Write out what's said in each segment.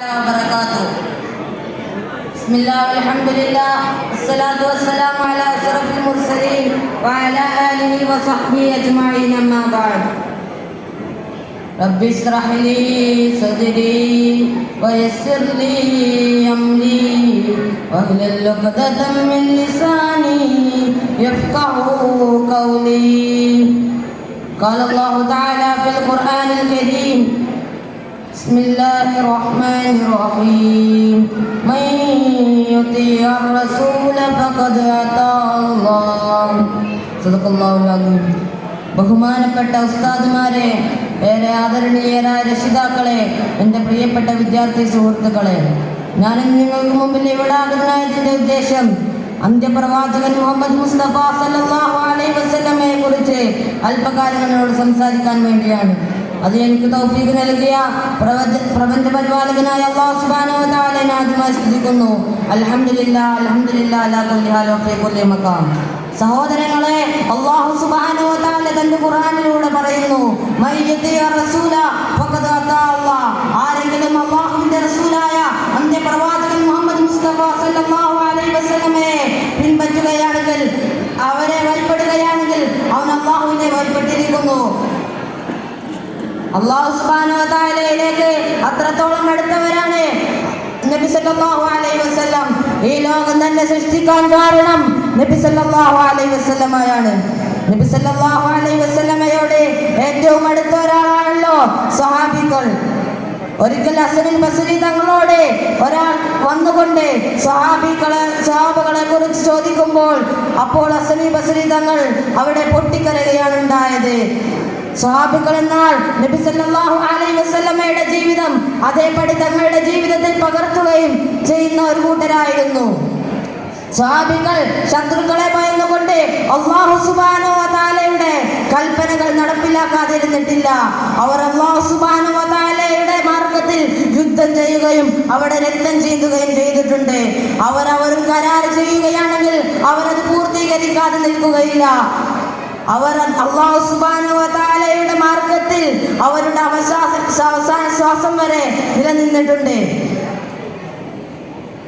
بسم الله والحمد لله والصلاة والسلام على أشرف المرسلين وعلى آله وصحبه أجمعين أما بعد. رب اشرح لي صدري ويسر لي أمري واحلل عقدة من لساني يفقه قولي. قال الله تعالى في القرآن الكريم بسم الله الرحمن الرحيم من يطيع الرسول فقد أطاع الله صدق الله العظيم ബഹുമാനപ്പെട്ട ഉസ്താദുമാരെ ഏറെ ആദരണീയരായ രക്ഷിതാക്കളെ എൻ്റെ പ്രിയപ്പെട്ട വിദ്യാർത്ഥി സുഹൃത്തുക്കളെ ഞാൻ ഇന്ന് നിങ്ങൾക്ക് മുമ്പിൽ ഇവിടെ ആകുന്നതിൻ്റെ ഉദ്ദേശം അന്ത്യപ്രവാചകൻ മുഹമ്മദ് മുസ്തഫ സല്ലല്ലാഹു അലൈഹി വസല്ലമയെ കുറിച്ച് അല്പകാര്യങ്ങളോട് സംസാരിക്കാൻ വേണ്ടിയാണ് അത് എനിക്ക് തൗഫീഖ് നൽകിയ പ്രപഞ്ച പരിപാലകനായ അള്ളാഹു സുബാനോ തആലയെ ആദ്യമായി സ്തുതിക്കുന്നു. അൽഹംദുലില്ലാ അൽഹംദുലില്ലാ അലാ കുല്ലി ഹാൽ വഫീ കുല്ലി സഹോദരങ്ങളെ അള്ളാഹു സുബാനോ താലെ തന്റെ ഖുറാനിലൂടെ പറയുന്നു ആരെങ്കിലും അള്ളാഹുവിന്റെ റസൂലായ അന്ത്യപ്രവാചകൻ മുഹമ്മദ് മുസ്തഫ സല്ലല്ലാഹു അലൈഹി വസല്ലമയെ പിൻപറ്റുകയാണെങ്കിൽ അവരെ വഴിപ്പെടുകയാണെങ്കിൽ അവൻ അള്ളാഹുവിനെ വഴിപ്പെട്ടിരിക്കുന്നു അള്ളാഹു തആലയിലേക്ക് അത്രത്തോളം എടുത്തവരാണ് നബി സല്ലല്ലാഹു അലൈഹി വസല്ലം ഈ ലോകം തന്നെ സൃഷ്ടിക്കാൻ കാരണം നബി സല്ലല്ലാഹു അലൈഹി വസല്ലമയാണ്. നബി സല്ലല്ലാഹു അലൈഹി വസല്ലമയോട് ഏറ്റവും അടുത്ത ഒരാളാണല്ലോ സ്വഹാബികൾ. ഒരിക്കൽ അസനിൽ ബസരി തങ്ങളോട് ഒരാൾ വന്നുകൊണ്ട് സ്വഹാബികളെ സ്വഹാബുകളെ കുറിച്ച് ചോദിക്കുമ്പോൾ അപ്പോൾ അസനി ബസരി തങ്ങൾ അവിടെ പൊട്ടിക്കരകയാണ് ഉണ്ടായത്. സ്വഹാബികൾ എന്നാൽ നബി സല്ലല്ലാഹു അലൈഹി വസല്ലമയുടെ ജീവിതം അതേപടി തങ്ങളുടെ ജീവിതത്തിൽ പകർത്തുകയും ചെയ്യുന്ന ഒരു കൂട്ടരായിരുന്നു. സ്വഹാബികൾ ശത്രുക്കളെ ഭയന്നുകൊണ്ട് അള്ളാഹു സുബാനോ താലയുടെ കൽപ്പനകൾ നടപ്പിലാക്കാതിരുന്നിട്ടില്ല. അവർ അള്ളാഹു സുബാനോ താലയുടെ മാർഗത്തിൽ യുദ്ധം ചെയ്യുകയും അവിടെ രക്തം ചെയ്യുകയും ചെയ്തിട്ടുണ്ട്. അവർ അവരും കരാർ ചെയ്യുകയാണെങ്കിൽ അവരത് പൂർത്തീകരിക്കാതെ നിൽക്കുകയില്ല. അവർ അള്ളാഹു സുബാനു നിലനിന്നിട്ടുണ്ട്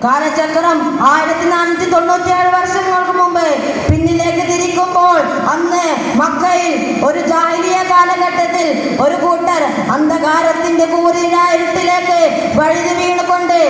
കാലചക്രം ആയിരത്തി നാനൂറ്റി തൊണ്ണൂറ്റിയേഴ് വർഷങ്ങൾക്ക് മുമ്പ് പിന്നിലേക്ക് തിരിക്കുമ്പോൾ അന്ന് മക്കയിൽ ഒരു ജാഹിലിയ കാലഘട്ടത്തിൽ ഒരു കൂട്ടർ അന്ധകാരത്തിന്റെ കൂരിനായ ഇരുട്ടിലേക്ക് വഴുതി വീണുകൊണ്ട്